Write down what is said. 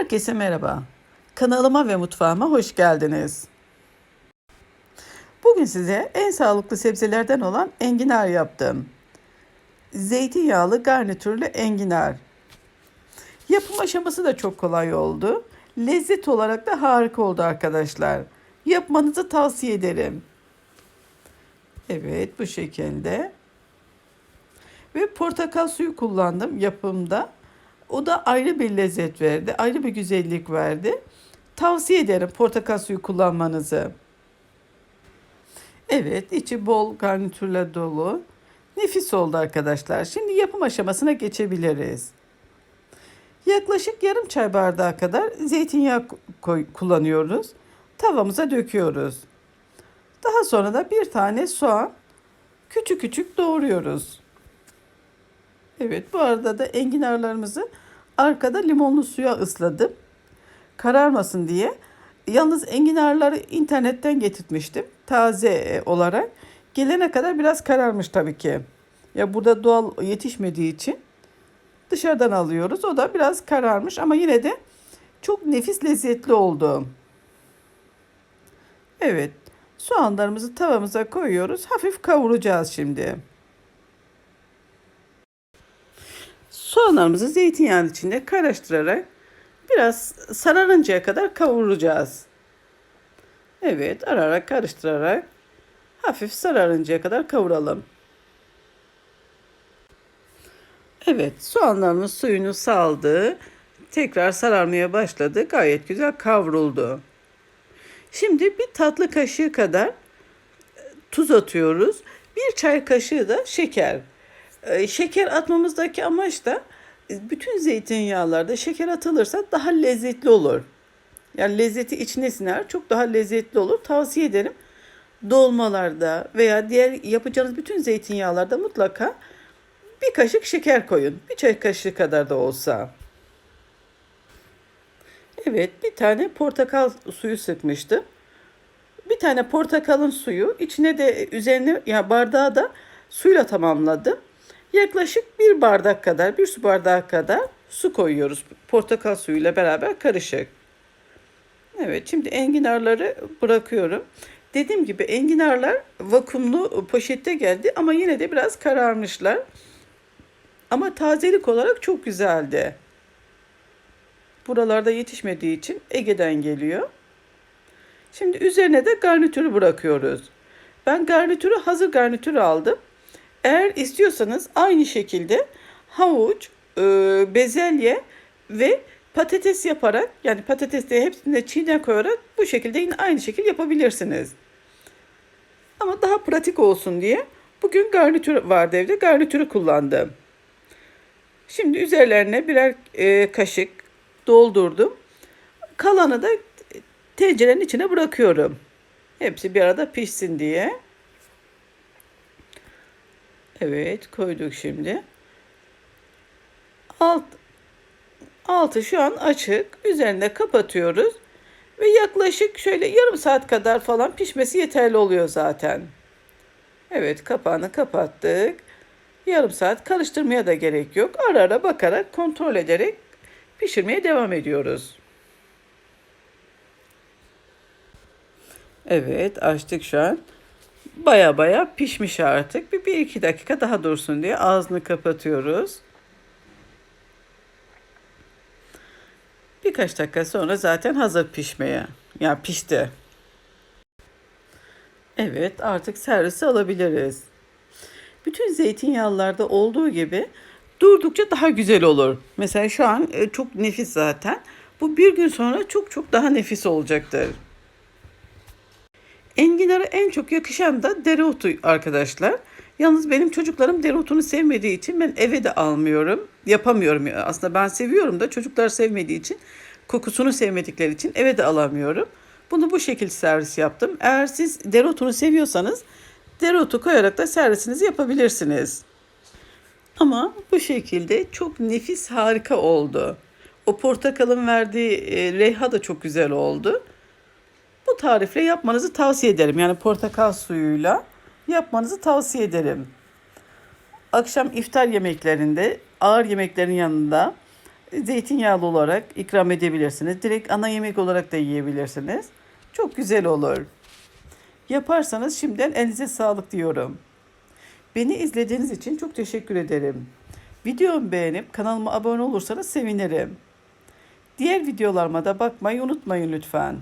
Herkese merhaba. Kanalıma ve mutfağıma hoş geldiniz. Bugün size en sağlıklı sebzelerden olan enginar yaptım. Zeytinyağlı garnitürlü enginar. Yapım aşaması da çok kolay oldu. Lezzet olarak da harika oldu arkadaşlar. Yapmanızı tavsiye ederim. Evet bu şekilde. Ve portakal suyu kullandım yapımda. O da ayrı bir lezzet verdi, ayrı bir güzellik verdi. Tavsiye ederim portakal suyu kullanmanızı. Evet, içi bol garnitürle dolu. Nefis oldu arkadaşlar. Şimdi yapım aşamasına geçebiliriz. Yaklaşık yarım çay bardağı kadar zeytinyağı koy, kullanıyoruz. Tavamıza döküyoruz. Daha sonra da bir tane soğan küçük küçük doğruyoruz. Evet bu arada da enginarlarımızı arkada limonlu suya ısladım. Kararmasın diye. Yalnız enginarları internetten getirtmiştim. Taze e, olarak. Gelene kadar biraz kararmış tabii ki. Ya burada doğal yetişmediği için dışarıdan alıyoruz. O da biraz kararmış ama yine de çok nefis lezzetli oldu. Evet. Soğanlarımızı tavamıza koyuyoruz. Hafif kavuracağız şimdi. Soğanlarımızı zeytinyağının içinde karıştırarak biraz sararıncaya kadar kavuracağız. Evet, ararak karıştırarak hafif sararıncaya kadar kavuralım. Evet, soğanlarımız suyunu saldı. Tekrar sararmaya başladı. Gayet güzel kavruldu. Şimdi bir tatlı kaşığı kadar tuz atıyoruz. Bir çay kaşığı da şeker. Ee, şeker atmamızdaki amaç da e, bütün zeytinyağlarda şeker atılırsa daha lezzetli olur. Yani lezzeti içine siner. Çok daha lezzetli olur. Tavsiye ederim. Dolmalarda veya diğer yapacağınız bütün zeytinyağlarda mutlaka bir kaşık şeker koyun. Bir çay kaşığı kadar da olsa. Evet, bir tane portakal suyu sıkmıştım. Bir tane portakalın suyu, içine de üzerine ya yani bardağı da suyla tamamladım. Yaklaşık bir bardak kadar, bir su bardağı kadar su koyuyoruz. Portakal suyuyla beraber karışık. Evet, şimdi enginarları bırakıyorum. Dediğim gibi enginarlar vakumlu poşette geldi ama yine de biraz kararmışlar. Ama tazelik olarak çok güzeldi. Buralarda yetişmediği için Ege'den geliyor. Şimdi üzerine de garnitürü bırakıyoruz. Ben garnitürü hazır garnitürü aldım. Eğer istiyorsanız aynı şekilde havuç, e, bezelye ve patates yaparak yani patates de hepsine çiğne koyarak bu şekilde yine aynı şekilde yapabilirsiniz. Ama daha pratik olsun diye bugün garnitür vardı evde garnitürü kullandım. Şimdi üzerlerine birer e, kaşık doldurdum. Kalanı da tencerenin içine bırakıyorum. Hepsi bir arada pişsin diye. Evet koyduk şimdi. Alt, altı şu an açık. Üzerinde kapatıyoruz. Ve yaklaşık şöyle yarım saat kadar falan pişmesi yeterli oluyor zaten. Evet kapağını kapattık. Yarım saat karıştırmaya da gerek yok. Ara ara bakarak kontrol ederek pişirmeye devam ediyoruz. Evet açtık şu an. Baya baya pişmiş artık. Bir, bir iki dakika daha dursun diye ağzını kapatıyoruz. Birkaç dakika sonra zaten hazır pişmeye. Yani pişti. Evet artık servise alabiliriz. Bütün zeytinyağlılarda olduğu gibi durdukça daha güzel olur. Mesela şu an e, çok nefis zaten. Bu bir gün sonra çok çok daha nefis olacaktır. Enginara en çok yakışan da dereotu arkadaşlar. Yalnız benim çocuklarım dereotunu sevmediği için ben eve de almıyorum. Yapamıyorum. Aslında ben seviyorum da çocuklar sevmediği için, kokusunu sevmedikleri için eve de alamıyorum. Bunu bu şekilde servis yaptım. Eğer siz dereotunu seviyorsanız dereotu koyarak da servisinizi yapabilirsiniz. Ama bu şekilde çok nefis harika oldu. O portakalın verdiği e, reyha da çok güzel oldu. Tarifle yapmanızı tavsiye ederim. Yani portakal suyuyla yapmanızı tavsiye ederim. Akşam iftar yemeklerinde, ağır yemeklerin yanında zeytinyağlı olarak ikram edebilirsiniz. Direkt ana yemek olarak da yiyebilirsiniz. Çok güzel olur. Yaparsanız şimdiden elinize sağlık diyorum. Beni izlediğiniz için çok teşekkür ederim. Videomu beğenip kanalıma abone olursanız sevinirim. Diğer videolarıma da bakmayı unutmayın lütfen.